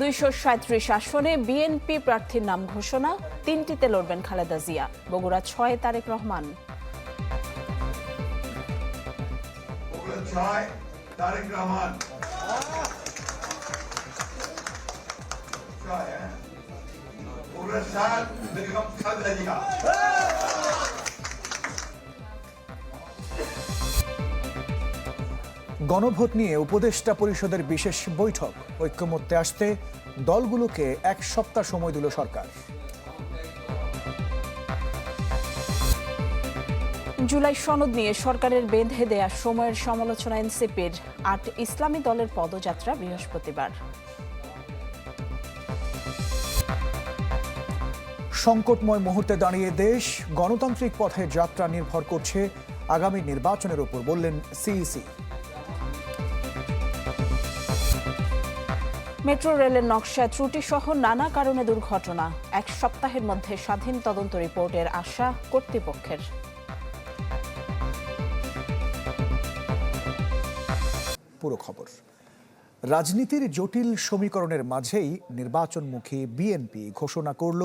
দুইশো সাঁত্রিশ আসনে বিএনপি প্রার্থীর নাম ঘোষণা, তিনটিতে লড়বেন খালেদা জিয়া। বগুড়া ছয়, তারেক রহমান। তারেক রহমান। হ্যাঁ। গণভোট নিয়ে উপদেষ্টা পরিষদের বিশেষ বৈঠক। ঐক্যমত্যে আসতে দলগুলোকে এক সপ্তাহ সময় দিল সরকার। জুলাই সনদ নিয়ে সরকারের বেঁধে দেয়া সময়ের সমালোচনা এনসিপির আট ইসলামী দলের পদযাত্রা বৃহস্পতিবার। সংকটময় মুহূর্তে দাঁড়িয়ে দেশ গণতান্ত্রিক পথে যাত্রা নির্ভর করছে আগামী নির্বাচনের উপর বললেন সিইসি। মেট্রো রেলের নকশায় ত্রুটি সহ নানা কারণে দুর্ঘটনা। এক সপ্তাহের মধ্যে স্বাধীন তদন্ত রিপোর্টের আশা কর্তৃপক্ষের। পুরো খবর। রাজনীতির জটিল সমীকরণের মাঝেই নির্বাচনমুখী বিএনপি ঘোষণা করল,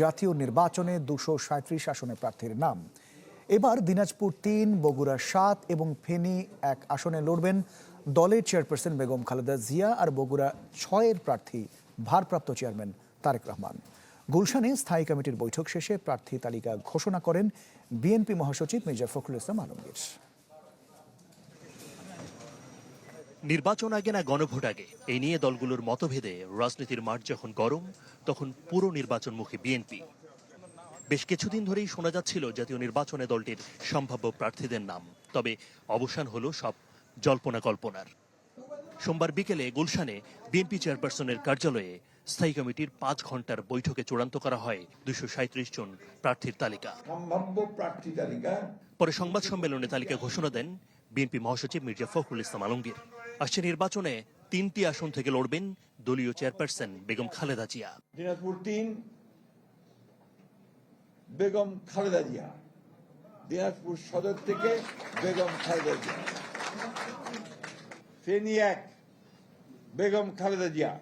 জাতীয় নির্বাচনে দুশো সাঁত্রিশ আসনে প্রার্থীর নাম। এবার দিনাজপুর তিন, বগুড়া সাত এবং ফেনী এক আসনে লড়বেন দলের চেয়ারপারসন বেগম খালেদা জিয়া আর বগুড়া ছয়ের প্রার্থী ভারপ্রাপ্ত চেয়ারম্যান তারেক রহমান। গুলশানে স্থায়ী কমিটির বৈঠক শেষে প্রার্থী তালিকা ঘোষণা করেন বিএনপি মহাসচিব মির্জা ফখরুল ইসলাম আলমগীর। নির্বাচন আগে না গণভোট আগে? এই নিয়ে দলগুলোর মতভেদে রাজনীতির মাঠ যখন গরম, তখন পুরো নির্বাচনমুখী বিএনপি। বেশ কিছুদিন ধরেই শোনা যাচ্ছিল জাতীয় নির্বাচনে দলটির সম্ভাব্য প্রার্থীদের নাম। তবে অবসান হলো সব জল্পনা কল্পনার সোমবার বিকেলে গুলশানে বিএনপি চেয়ারপারসনের কার্যালয়ে স্থায়ী কমিটির পাঁচ ঘণ্টার বৈঠকে চূড়ান্ত করা হয় দুশো সাঁত্রিশ জন প্রার্থীর তালিকা। সম্ভাব্য প্রার্থী তালিকা? পরে সংবাদ সম্মেলনে তালিকা ঘোষণা দেন বিএনপি মহাসচিব মির্জা ফখরুল ইসলাম আলমগীর। আসছে নির্বাচনে তিনটি আসন থেকে লড়বেন দলীয় চেয়ারপারসন বেগম খালেদা জিয়া। দিনাজপুর তিন বেগম খালেদা জিয়া। দিনাজপুর সদর থেকে বেগম খালেদা জিয়া। ফেনী এক বেগম খালেদা জিয়া।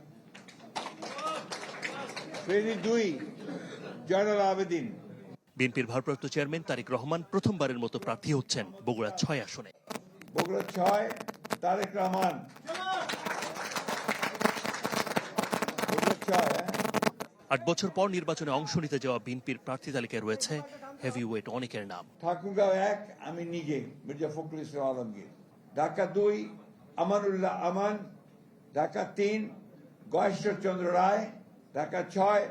ফেনী দুই জয়নাল আবেদিন। বিএনপির ভারপ্রাপ্ত চেয়ারম্যান তারেক রহমান প্রথমবারের মতো প্রার্থী হচ্ছেন বগুড়া ছয় আসনে। বগুড়া ছয় তারেক রহমান। হ্যাঁ। আট বছর পর নির্বাচনে অংশ নিতে যাওয়া বিএনপির প্রার্থী তালিকায় রয়েছে হেভি ওয়েট অনেকের নাম। ঠাকুরগাঁও এক আমি নিজে মির্জা ফখরুল ইসলাম আলমগীর। ঢাকা দুই আমানুল্লাহ আমান ঢাকা তিন গয়েশ্বরচন্দ্র রায় ঢাকা ছয়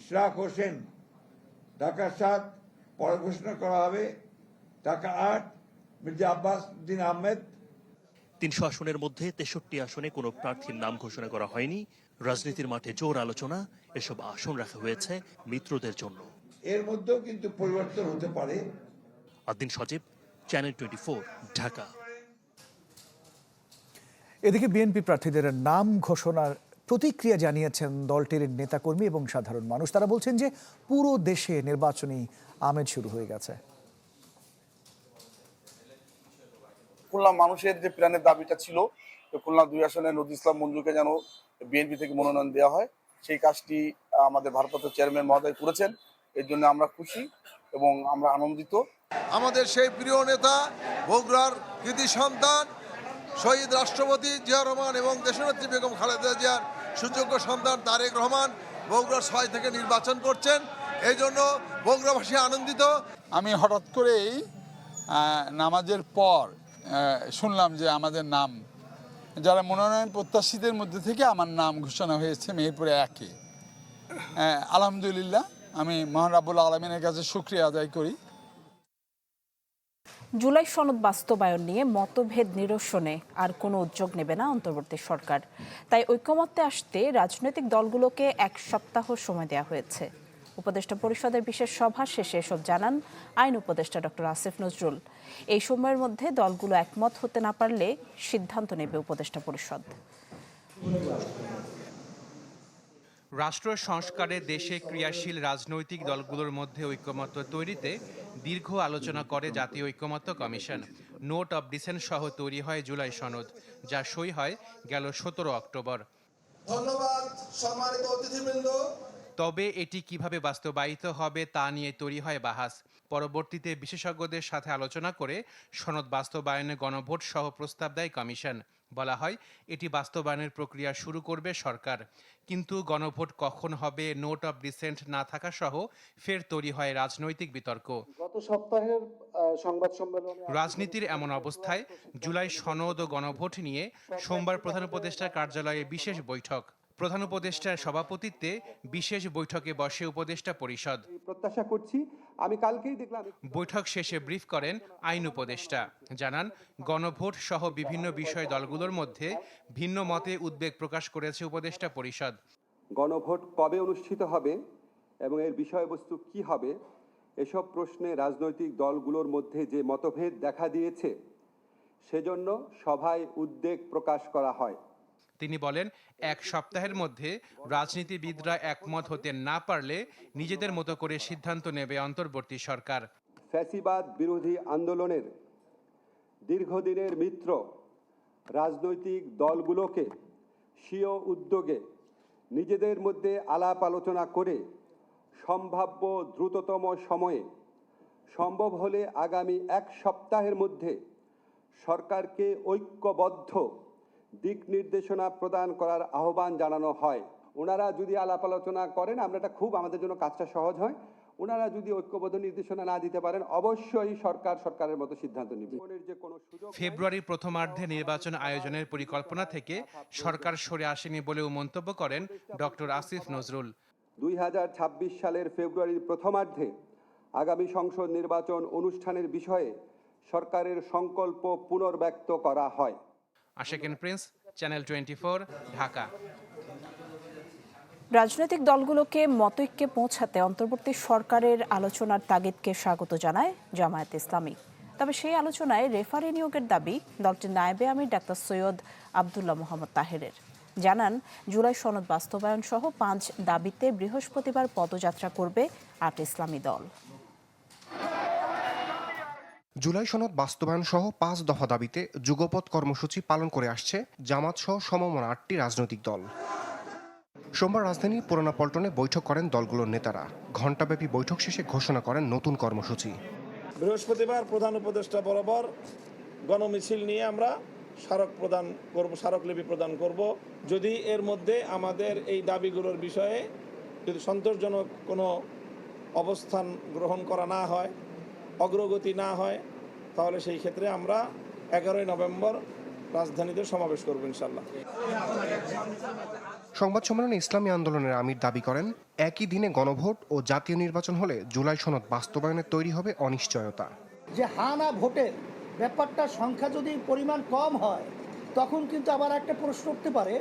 ইশরাক হোসেন ঢাকা সাত পরে ঘোষণা করা হবে ঢাকা আট মির্জা আব্বাস উদ্দিন আহমেদ। তিনশো আসনের মধ্যে তেষট্টি আসনে কোনো প্রার্থীর নাম ঘোষণা করা হয়নি। রাজনীতির মাঠে জোর আলোচনা এসব আসন রাখা হয়েছে মিত্রদের জন্য। এর মধ্যেও কিন্তু পরিবর্তন হতে পারে। Adin Sajib channel twenty Dhaka. এদিকে বিএনপি প্রার্থীদের নাম ঘোষণার প্রতিক্রিয়া জানিয়েছেন দলটির নেতাকর্মী এবং সাধারণ মানুষ। তারা বলছেন যে পুরো দেশে নির্বাচনী আমেজ শুরু হয়ে গেছে। খুলনা মানুষের যে প্রাণের দাবিটা ছিল খুলনা দুই আসনে নদী ইসলাম মঞ্জুকে যেন বিএনপি থেকে মনোনয়ন দেওয়া হয় সেই কাজটি আমাদের ভারপ্রাপ্ত চেয়ারম্যান মহোদয় করেছেন। এর জন্য আমরা খুশি এবং আমরা আনন্দিত। আমাদের সেই প্রিয় নেতা বগুড়ার কৃতি সন্তান শহীদ রাষ্ট্রপতি জিয়া রহমান এবং দেশনেত্রী বেগম খালেদা জিয়ার সুযোগ্য সন্তান তারেক রহমান বগুড়ার ছয় থেকে নির্বাচন করছেন। এই জন্য বগুড়াবাসী আনন্দিত। আমি হঠাৎ করেই নামাজের পর শুনলাম যে আমাদের নাম, যারা মনোনয়ন প্রত্যাশীদের মধ্যে থেকে আমার নাম ঘোষণা হয়েছে, মেহেরপুরে একে। আলহামদুলিল্লাহ, আমি মহান রাবুল আলমিনের কাছে শুক্রিয়া আদায় করি। জুলাই সনদ বাস্তবায়ন নিয়ে মতভেদ নিরসনে আর কোনো উদ্যোগ নেবে না অন্তর্বর্তী সরকার। তাই ঐক্যমত্যে আসতে রাজনৈতিক দলগুলোকে এক সপ্তাহ সময় দেওয়া হয়েছে। উপদেষ্টা পরিষদের বিশেষ সভা শেষে এসব জানান আইন উপদেষ্টা ডক্টর আসিফ নজরুল। এই সময়ের মধ্যে দলগুলো একমত হতে না পারলে সিদ্ধান্ত নেবে উপদেষ্টা পরিষদ। রাষ্ট্র সংস্কারে দেশে ক্রিয়াশীল রাজনৈতিক দলগুলোর মধ্যে ঐক্যমত্য তৈরিতে দীর্ঘ আলোচনা করে জাতীয় ঐক্যমত্য কমিশন। নোট অব ডিসেন্ট সহ তৈরি হয় জুলাই সনদ, যা সই হয় গেল সতেরো অক্টোবর। ধন্যবাদ, সম্মানিত অতিথিবৃন্দ। তবে এটি কীভাবে বাস্তবায়িত হবে তা নিয়ে তৈরি হয় বাহাস। পরবর্তীতে বিশেষজ্ঞদের সাথে আলোচনা করে সনদ বাস্তবায়নে গণভোট সহ প্রস্তাব দেয় কমিশন। বলা হয় এটি বাস্তবায়নের প্রক্রিয়া শুরু করবে সরকার। কিন্তু গণভোট কখন হবে নোট অব ডিসেন্ট না থাকা সহ ফের তৈরি হয় রাজনৈতিক বিতর্ক। গত সপ্তাহের সংবাদ সম্মেলনে রাজনীতির এমন অবস্থায় জুলাই সনদ ও গণভোট নিয়ে সোমবার প্রধান উপদেষ্টার কার্যালয়ে বিশেষ বৈঠক। প্রধান উপদেষ্টার সভাপতিত্বে বিশেষ বৈঠকে বসে উপদেষ্টা পরিষদ। প্রত্যাশা করছি। আমি কালকেই দেখলাম বৈঠক শেষে ব্রিফ করেন আইন উপদেষ্টা। জানান গণভোট সহ বিভিন্ন বিষয় দলগুলোর মধ্যে ভিন্ন মতে উদ্বেগ প্রকাশ করেছে উপদেষ্টা পরিষদ। গণভোট কবে অনুষ্ঠিত হবে এবং এর বিষয়বস্তু কি হবে এসব প্রশ্নে রাজনৈতিক দলগুলোর মধ্যে যে মতভেদ দেখা দিয়েছে সেজন্য সভায় উদ্বেগ প্রকাশ করা হয়। তিনি বলেন, এক সপ্তাহের মধ্যে রাজনীতিবিদরা একমত হতে না পারলে নিজেদের মতো করে সিদ্ধান্ত নেবে অন্তর্বর্তী সরকার। ফ্যাসিবাদ বিরোধী আন্দোলনের দীর্ঘদিনের মিত্র রাজনৈতিক দলগুলোকে স্বীয় উদ্যোগে নিজেদের মধ্যে আলাপ আলোচনা করে সম্ভাব্য দ্রুততম সময়ে সম্ভব হলে আগামী এক সপ্তাহের মধ্যে সরকারকে ঐক্যবদ্ধ দিক নির্দেশনা প্রদান করার আহ্বান জানানো হয়। ওনারা যদি আলাপ আলোচনা করেন আমরা এটা খুব আমাদের জন্য কাজটা সহজ হয়। ওনারা যদি ঐক্যবদ্ধ নির্দেশনা না দিতে পারেন অবশ্যই সরকার সরকারের মতো সিদ্ধান্ত নেবে। ফেব্রুয়ারির প্রথমার্ধে নির্বাচন আয়োজনের পরিকল্পনা থেকে সরকার সরে আসেনি বলেও মন্তব্য করেন ডক্টর আসিফ নজরুল। দুই হাজার ছাব্বিশ সালের ফেব্রুয়ারির প্রথমার্ধে আগামী সংসদ নির্বাচন অনুষ্ঠানের বিষয়ে সরকারের সংকল্প পুনর্ব্যক্ত করা হয়। Ashequen Prince, channel twenty Dhaka. রাজনৈতিক দলগুলোকে মতৈক্যে পৌঁছাতে অন্তর্বর্তী সরকারের আলোচনার তাগিদকে স্বাগত জানায় জামায়াত ইসলামী। তবে সেই আলোচনায় রেফারি নিয়োগের দাবি দলটির নায়েবে আমির ডাক্তার সৈয়দ আবদুল্লাহ মোহাম্মদ তাহেরের। জানান, জুলাই সনদ বাস্তবায়ন সহ পাঁচ দাবিতে বৃহস্পতিবার পদযাত্রা করবে আট ইসলামী দল। জুলাই সনদ বাস্তবায়ন সহ পাঁচ দফা দাবিতে যুগপৎ কর্মসূচি পালন করে আসছে জামাত সহ সমমনা আটটি রাজনৈতিক দল। সোমবার রাজধানীর পুরানা পল্টনে বৈঠক করেন দলগুলোর নেতারা। ঘণ্টাব্যাপী বৈঠক শেষে ঘোষণা করেন নতুন কর্মসূচি। বৃহস্পতিবার প্রধান উপদেষ্টা বরাবর গণমিছিল নিয়ে আমরা স্মারক প্রদান করব স্মারকলিপি প্রদান করব। যদি এর মধ্যে আমাদের এই দাবিগুলোর বিষয়ে যদি সন্তোষজনক কোনো অবস্থান গ্রহণ করা না হয় অগ্রগতি না হয় তাহলে সেই ক্ষেত্রে আমরা এগারোই নভেম্বর রাজধানীতে সমাবেশ করব ইনশাল্লাহ সংবাদ সম্মেলনে ইসলামী আন্দোলনের আমির দাবি করেন একই দিনে গণভোট ও জাতীয় নির্বাচন হলে জুলাই সনদ বাস্তবায়নে তৈরি হবে অনিশ্চয়তা। যে হা না ভোটের ব্যাপারটা সংখ্যা যদি পরিমাণ কম হয় তখন কিন্তু আবার একটা প্রশ্ন উঠতে পারে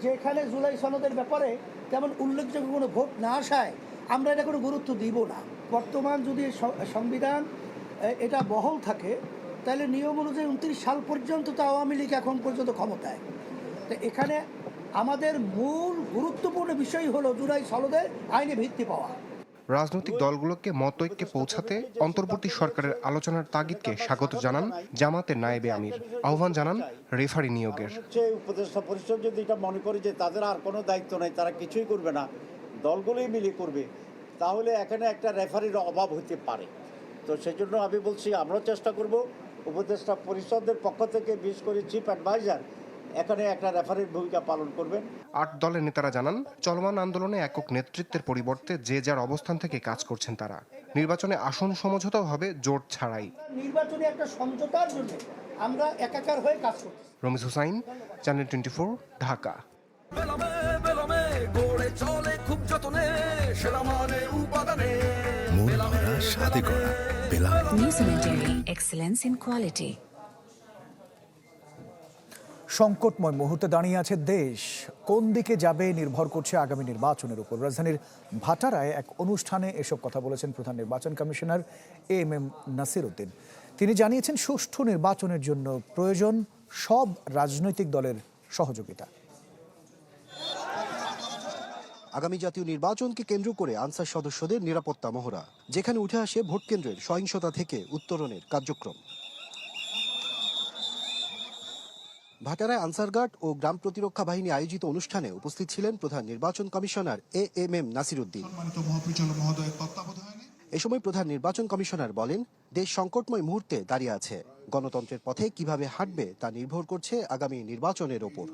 যে এখানে জুলাই সনদের ব্যাপারে তেমন উল্লেখযোগ্য কোনো ভোট না আসায় আমরা এটা কোনো গুরুত্ব দিব না। বর্তমান যদি সংবিধান এটা বহল থাকে তাহলে নিয়ম অনুযায়ী উনত্রিশ সাল পর্যন্ত তো আওয়ামী লীগ এখন পর্যন্ত ক্ষমতায়। তো এখানে আমাদের মূল গুরুত্বপূর্ণ বিষয় হলো জুলাই সনদের আইনে ভিত্তি পাওয়া। রাজনৈতিক দলগুলোকে মতৈক্যে পৌঁছাতে অন্তর্বর্তী সরকারের আলোচনার তাগিদকে স্বাগত জানান জামাতের নায়েবে আমির। আহ্বান জানান রেফারি নিয়োগের। হচ্ছে উপদেষ্টা পরিষদ যদি এটা মনে করে যে তাদের আর কোনো দায়িত্ব নেই তারা কিছুই করবে না দলগুলোই মিলে করবে তাহলে এখানে একটা রেফারির অভাব হতে পারে। তো সেই জন্য আমি বলছি আমরাও চেষ্টা করব। উপদেষ্টা পরিষদের পক্ষ থেকে বিশেষ করে চিফ অ্যাডভাইজার এখানে একটা রেফারির ভূমিকা পালন করবেন। আট দলের নেতারা জানান চলমান আন্দোলনে একক নেতৃত্বের পরিবর্তে যে যার অবস্থান থেকে কাজ করছেন তারা। নির্বাচনে আসন সমঝোতাও হবে জোট ছাড়াই। নির্বাচনে একটা সমঝোতার জন্য আমরা একাকার হয়ে কাজ করছি Ramiz Hussain channel twenty Dhaka. Excellence in quality সংকটময় মুহূর্তে দাঁড়িয়ে আছে দেশ। কোন দিকে যাবে নির্ভর করছে আগামী নির্বাচনের উপর? রাজধানীর ভাটারায় এক অনুষ্ঠানে এসব কথা বলেছেন প্রধান নির্বাচন commissioner M M Nasir Uddin তিনি জানিয়েছেন সুষ্ঠু নির্বাচনের জন্য প্রয়োজন সব রাজনৈতিক দলের সহযোগিতা। আগামী জাতীয় নির্বাচনকে কেন্দ্র করে আনসার সদস্যদের নিরাপত্তা মহড়া যেখানে উঠে আসে ভোট কেন্দ্রের সহিংসতা থেকে উত্তরণের কার্যক্রম। ভাটারায় আনসারগার্ড ও গ্রাম প্রতিরক্ষা বাহিনী আয়োজিত অনুষ্ঠানে উপস্থিত ছিলেন প্রধান নির্বাচন commissioner A M M Nasiruddin. এ সময় প্রধান নির্বাচন কমিশনার বলেন দেশ সংকটময় মুহূর্তে দাঁড়িয়ে আছে। গণতন্ত্রের পথে কীভাবে হাঁটবে তা নির্ভর করছে আগামী নির্বাচনের ওপর।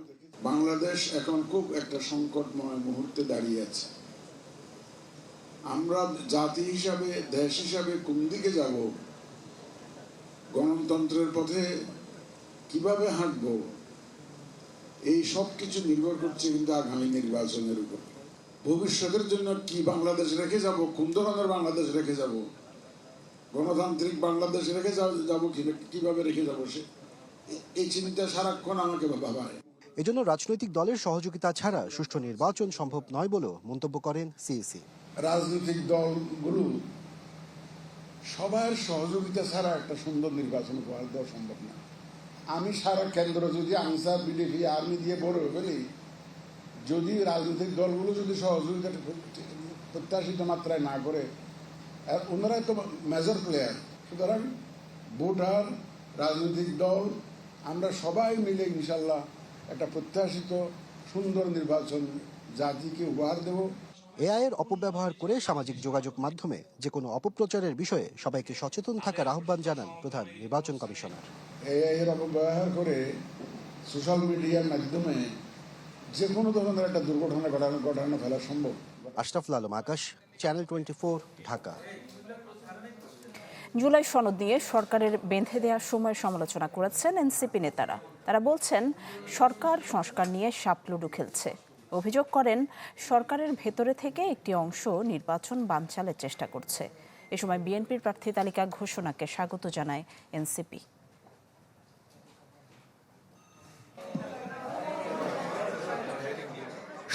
বাংলাদেশ এখন খুব একটা সংকটময় মুহূর্তে দাঁড়িয়ে আছে। আমরা জাতি হিসাবে, দেশ হিসাবে কোন দিকে যাব? গণতন্ত্রের পথে কীভাবে হাঁটব? এই সব কিছু নির্ভর করছে কিন্তু আগামী নির্বাচনের উপর। ভবিষ্যতের জন্য কি বাংলাদেশ রেখে যাব? কোন ধরনের বাংলাদেশ রেখে যাব? গণতান্ত্রিক বাংলাদেশ রেখে যাব- কীভাবে রেখে যাব সে? এই চিন্তা সারাক্ষণ আমাকে ভাবায়। এজন্য রাজনৈতিক দলের সহযোগিতা ছাড়া সুষ্ঠু নির্বাচন সম্ভব নয় বলেও মন্তব্য করেন সিইসি। রাজনৈতিক দলগুলো সবার সহযোগিতা ছাড়া একটা সুন্দর নির্বাচন করা দেওয়া সম্ভব না। আমি সারা কেন্দ্র যদি আনসার, বিজেপি, আর্মি দিয়ে বড় ফেলি, যদি রাজনৈতিক দলগুলো যদি সহযোগিতা প্রত্যাশিত মাত্রায় না করে ওনারাই তো মেজর প্লেয়ার সুতরাং ভোটার, রাজনৈতিক দল, আমরা সবাই মিলে ইনশাল্লাহ একটা প্রত্যাশিত সুন্দর নির্বাচন জাতিকে উপহার দেবো। এআইয়ের অপব্যবহার করে সামাজিক যোগাযোগ মাধ্যমে যে কোনো অপপ্রচারের বিষয়ে সবাইকে সচেতন থাকার আহ্বান জানান প্রধান নির্বাচন কমিশনার। এআই এর অপব্যবহার করে সোশ্যাল মিডিয়ার মাধ্যমে যে কোনো ধরনের একটা দুর্ঘটনা ঘটানো ঘটানো ফেলা সম্ভব। Ashraful Alam Akash channel twenty Dhaka. July সনদ নিয়ে সরকারের বেঁধে দেওয়ার সময় সমালোচনা করেছেন এনসিপি নেতারা। তারা বলছেন, সরকার সংস্কার নিয়ে সাপলুডু খেলছে। অভিযোগ করেন, সরকারের ভেতরে থেকে একটি অংশ নির্বাচন বানচালের চেষ্টা করছে। এ সময় বিএনপির প্রার্থী তালিকা ঘোষণাকে স্বাগত জানায় এনসিপি।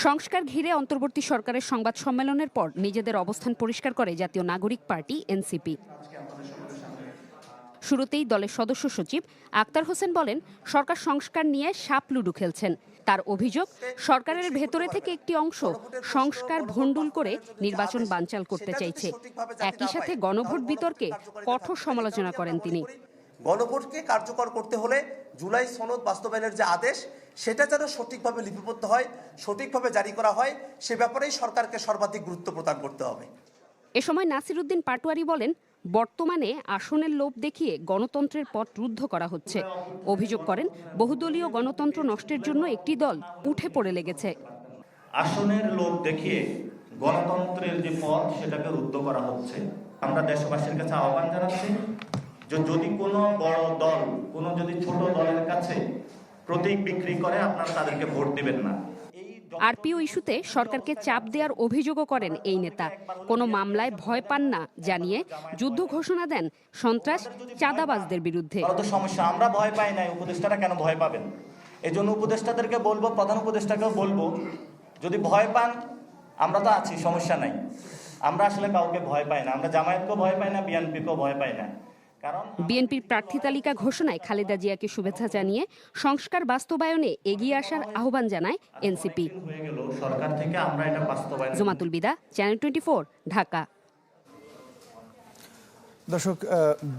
সংস্কার ঘিরে অন্তর্বর্তী সরকারের সংবাদ সম্মেলনের পর নিজেদের অবস্থান পরিষ্কার করে জাতীয় নাগরিক পার্টি এনসিপি। শুরুতেই দলের সদস্য সচিব আক্তার হোসেন বলেন সরকার সংস্কার নিয়ে সাপ লুডু খেলছেন। তার অভিযোগ সরকারের ভেতরে থেকে একটি অংশ সংস্কার ভণ্ডুল করে নির্বাচন বানচাল করতে চাইছে। একই সাথে গণভোট বিতর্কে কঠোর সমালোচনা করেন তিনি। গণভোটকে কার্যকর করতে হলে জুলাই সনদ বাস্তবায়নের যে আদেশ সেটা যেন সঠিকভাবে লিপিবদ্ধ হয় সঠিকভাবে জারি করা হয় সে ব্যাপারেই সরকারকে সর্বাধিক গুরুত্ব প্রদান করতে হবে। এ সময় নাসিরুদ্দিন পাটোয়ারি বলেন বর্তমানে আসনের লোভ দেখিয়ে গণতন্ত্রের পথ রুদ্ধ করা হচ্ছে। অভিযোগ করেন, বহুদলীয় গণতন্ত্র নষ্টের জন্য একটি দল উঠে পড়ে লেগেছে। আসনের লোভ দেখিয়ে গণতন্ত্রের যে পথ সেটাকে রুদ্ধ করা হচ্ছে। আমরা দেশবাসীর কাছে আহ্বান জানাচ্ছি যে যদি কোনো বড় দল, কোনো যদি ছোট দলের কাছে প্রতীক বিক্রি করে, আপনারা তাদেরকে ভোট দিবেন না। আরপিও ইস্যুতে সরকারকে চাপ দেওয়ার অভিযোগও করেন এই নেতা। কোনো মামলায় ভয় পান না জানিয়ে যুদ্ধ ঘোষণা দেন সন্ত্রাস চাঁদাবাজদের বিরুদ্ধে। সমস্যা, আমরা ভয় পাই নাই, উপদেষ্টারা কেন ভয় পাবেন? এই জন্য উপদেষ্টাদেরকে বলব, প্রধান উপদেষ্টাকেও বলব, যদি ভয় পান, আমরা তো আছি, সমস্যা নাই। আমরা আসলে কাউকে ভয় পাই না, আমরা জামায়াতকেও ভয় পাই না, বিএনপিকেও ভয় পাই না। বিএনপির প্রার্থী তালিকা ঘোষণায় খালেদা জিয়াকে শুভেচ্ছা জানিয়ে সংস্কার বাস্তবায়নে এগিয়ে আসার আহ্বান জানায় NCP. Jumatul Bida channel twenty Dhaka. দর্শক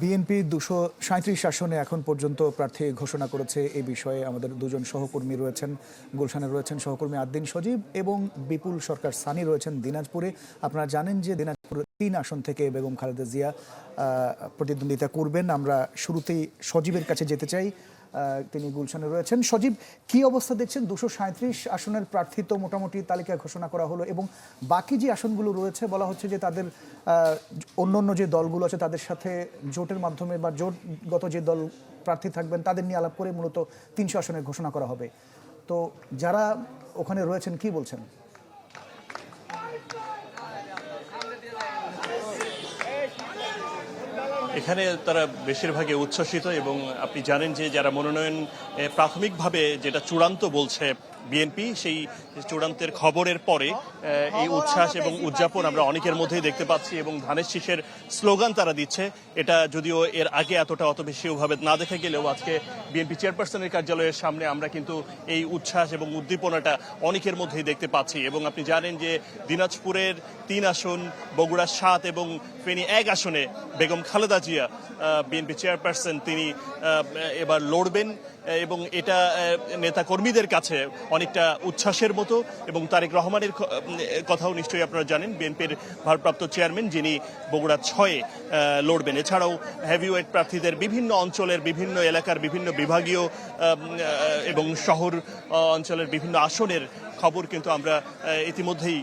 বিএনপি দুশো সাঁত্রিশ আসনে এখন পর্যন্ত প্রার্থী ঘোষণা করেছে এই বিষয়ে আমাদের দুজন সহকর্মী রয়েছেন। গুলশানে রয়েছেন সহকর্মী আদ্দিন সজীব এবং বিপুল সরকার সানি রয়েছেন দিনাজপুরে। আপনারা জানেন যে দিনাজপুর তিন আসন থেকে বেগম খালেদা জিয়া প্রতিদ্বন্দ্বিতা করবেন। আমরা শুরুতেই সজীবের কাছে যেতে চাই। তিনি গুলশানে রয়েছেন। সজীব, কি অবস্থা দেখছেন? দুশো সাঁত্রিশ আসনের প্রার্থী তো মোটামুটি তালিকা ঘোষণা করা হলো এবং বাকি যে আসনগুলো রয়েছে, বলা হচ্ছে যে তাদের অন্য অন্য যে দলগুলো আছে তাদের সাথে জোটের মাধ্যমে বা জোটগত যে দল প্রার্থী থাকবেন তাদের নিয়ে আলাপ করে মূলত তিনশো আসনের ঘোষণা করা হবে। তো যারা ওখানে রয়েছেন, কি বলছেন? এখানে তারা বেশিরভাগই উচ্ছ্বসিত এবং আপনি জানেন যে যারা মনোনয়ন প্রাথমিকভাবে যেটা চূড়ান্ত বলছে বিএনপি সেই চূড়ান্তের খবরের পরে এই উচ্ছ্বাস এবং উদযাপন আমরা অনেকের মধ্যেই দেখতে পাচ্ছি এবং ধানের শীষের স্লোগান তারা দিচ্ছে। এটা যদিও এর আগে এতটা অত বেশি ওভাবে না দেখা গেলেও আজকে বিএনপি চেয়ারপারসনের কার্যালয়ের সামনে আমরা কিন্তু এই উচ্ছ্বাস এবং উদ্দীপনাটা অনেকের মধ্যেই দেখতে পাচ্ছি। এবং আপনি জানেন যে দিনাজপুরের তিন আসন বগুড়া সাত এবং ফেনী এক আসনে বেগম খালেদা জিয়া বিএনপি চেয়ারপারসন, তিনি এবার লড়বেন এবং এটা নেতাকর্মীদের কাছে অনেকটা উচ্ছ্বাসের মতো, এবং তারেক রহমানের কথাও নিশ্চয়ই আপনারা জানেন, বিএনপির ভারপ্রাপ্ত চেয়ারম্যান যিনি বগুড়া ছয়ে লড়বেন। এছাড়াও হেভিওয়েট প্রার্থীদের বিভিন্ন অঞ্চলের বিভিন্ন এলাকার বিভিন্ন বিভাগীয় এবং শহর অঞ্চলের বিভিন্ন আসনের খবর কিন্তু আমরা ইতিমধ্যেই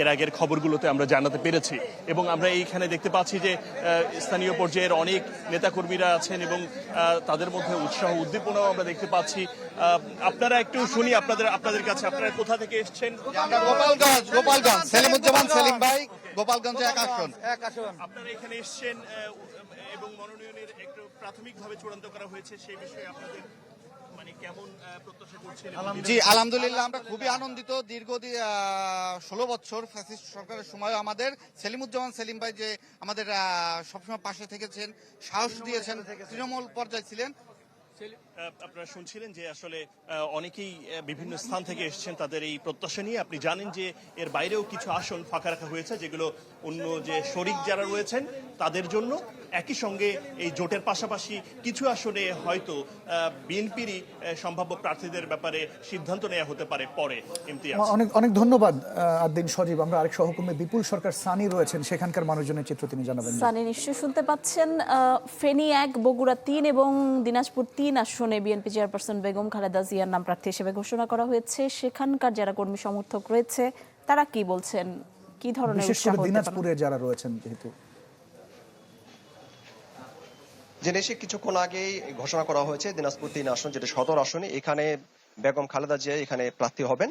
এর আগের খবরগুলোতে আমরা জানাতে পেরেছি। এবং আমরা এইখানে দেখতে পাচ্ছি যে স্থানীয় পর্যায়ের অনেক নেতাকর্মীরা আছেন এবং তাদের মধ্যে উৎসাহ উদ্দীপনাও আমরা দেখতে পাচ্ছি। আপনারা একটু শুনি আপনাদের আপনাদের কাছে। আপনারা কোথা থেকে এসেছেন? আমরা গোপালগঞ্জ গোপালগঞ্জ। সেলিমুজ্জামান সেলিম ভাই গোপালগঞ্জে এক আসন। আপনারা এখানে এসেছেন এবং মনোনয়নের একটু প্রাথমিকভাবে চূড়ান্ত করা হয়েছে সেই বিষয়ে আপনাদের জি আলহামদুলিল্লাহ। আমরা খুবই আনন্দিত। দীর্ঘ ষোলো বছর ফ্যাসিস্ট সরকারের সময় আমাদের সেলিমুজ্জামান সেলিম ভাই যে আমাদের আহ, সবসময় পাশে থেকেছেন সাহস দিয়েছেন তৃণমূল পর্যায়ে ছিলেন। আপনারা শুনছিলেন যে আসলে অনেকেই বিভিন্ন স্থান থেকে এসেছেন তাদের এই প্রত্যাশা নিয়ে। আপনি জানেন যে এর বাইরেও কিছু আসন ফাঁকা রাখা হয়েছে যেগুলো অন্য যে শরিক যারা রয়েছেন তাদের জন্য একই সঙ্গে এই জোটের পাশাপাশি কিছু আসনে হয়তো বিএনপিরই সম্ভাব্য প্রার্থীদের ব্যাপারে সিদ্ধান্ত নেওয়া হতে পারে পরে ইমতিয়াজ। অনেক অনেক ধন্যবাদ আহ, আদ্দিন সজীব। আমরা আরেক সহকর্মী বিপুল সরকার সানি রয়েছেন সেখানকার মানুষজনের চিত্র তিনি জানাবেন। সানি নিশ্চয়ই শুনতে পাচ্ছেন আহ, ফেনী এক বগুড়া তিন এবং দিনাজপুর তিন আসনে বিএনপি চেয়ারপারসন বেগম খালেদা জিয়ার নাম প্রার্থী হিসেবে ঘোষণা করা হয়েছে। সেখানকার যারা কর্মী সমর্থক রয়েছে তারা কি বলছেন? কি ধরনের বিশেষ করে দিনাজপুরে যারা রয়েছেন যেহেতু। জেনেছি কিছুক্ষণ আগেই ঘোষণা করা হয়েছে দিনাজপুর তিন আসন যেটা সদর আসনে এখানে বেগম খালেদা জিয়া এখানে প্রার্থী হবেন।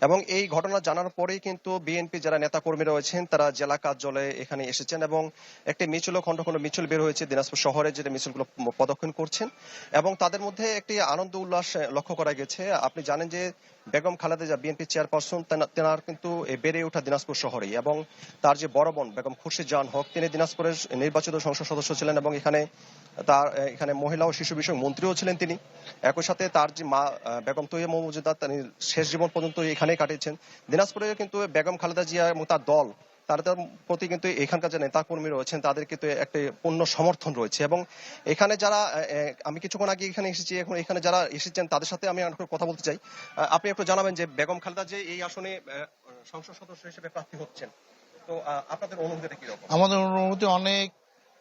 এবং এই ঘটনা জানার পরেই কিন্তু বিএনপি যারা নেতাকর্মী রয়েছেন, তারা জেলা কার্যালয়ে এখানে এসেছেন এবং একটি মিছিল ও খন্ড খন্ড মিছিল বের হয়েছে দিনাজপুর শহরে, যেটা মিছিলগুলো প্রদক্ষিণ করছেন। এবং তাদের মধ্যে একটি আনন্দ উল্লাস লক্ষ্য করা গেছে। আপনি জানেন যে বেগম খালেদা যা বিএনপি চেয়ারপারসন তেনার কিন্তু বেড়ে ওঠা দিনাজপুর শহরেই এবং তার যে বড় বোন বেগম খুরশিদ জাহান হক, তিনি দিনাজপুরের নির্বাচিত সংসদ সদস্য ছিলেন এবং এখানে তার এখানে মহিলা ও শিশু বিষয়ক মন্ত্রীও ছিলেন তিনি। একই সাথে তার যে মা বেগম তৈয়া মমুজুদা তিনি শেষ জীবন পর্যন্ত এখানেই কাটিয়েছেন। দিনাজপুরে কিন্তু বেগম খালেদা জিয়া এবং তার দল তাদের প্রতি কিন্তু এখানকার যে নেতা কর্মী রয়েছেন তাদের কিন্তু একটি পূর্ণ সমর্থন রয়েছে। এবং এখানে যারা আমি কিছুক্ষণ আগে এখানে এসেছি এখন এখানে যারা এসেছেন তাদের সাথে আমি কথা বলতে চাই। আহ, আপনি একটু জানাবেন যে বেগম খালেদা যে এই আসনে সংসদ সদস্য হিসেবে প্রার্থী হচ্ছেন তো আপনাদের অনুভূতিটা কীরকম আমাদের অনুভূতি অনেক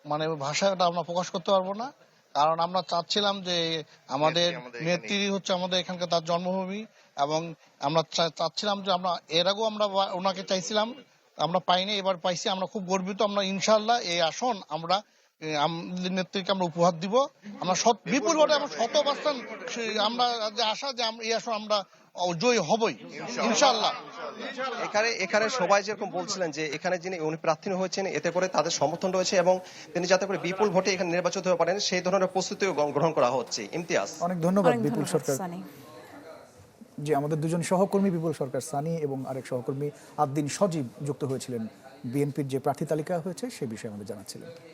মানে ভাষাটা আমরা প্রকাশ করতে পারব না। কারণ আমরা চাচ্ছিলাম যে আমাদের। নেত্রী হচ্ছে আমাদের এখানকার তার জন্মভূমি এবং আমরা চাচ্ছিলাম যে আমরা এর আগেও আমরা ওনাকে চাইছিলাম আমরা পাইনি এবার পাইছি। আমরা খুব গর্বিত। আমরা ইনশাল্লাহ এই আসন আমরা আমাদের নেত্রীকে আমরা উপহার দিব। আমরা শত বিপুল ভোটে আমরা শত পার্সেন্ট আমরা যে আশা যে এই আসন আমরা জয়ী হবই ইনশাল্লাহ এখানে এখানে সবাই যেরকম বলছিলেন যে এখানে যিনি উনি প্রার্থী হয়েছেন এতে করে তাদের সমর্থন রয়েছে এবং তিনি যাতে করে বিপুল ভোটে এখানে নির্বাচিত হতে পারেন সেই ধরনের প্রস্তুতিও গ্রহণ করা হচ্ছে। ইমতিয়াজ। অনেক ধন্যবাদ বিপুল সরকার। যে আমাদের দুজন সহকর্মী বিপুল সরকার সানি এবং আরেক সহকর্মী আদ্দিন সজীব যুক্ত হয়েছিলেন। বিএনপির যে প্রার্থী তালিকা হয়েছে, সে বিষয়ে আমাদের জানাচ্ছিলেন।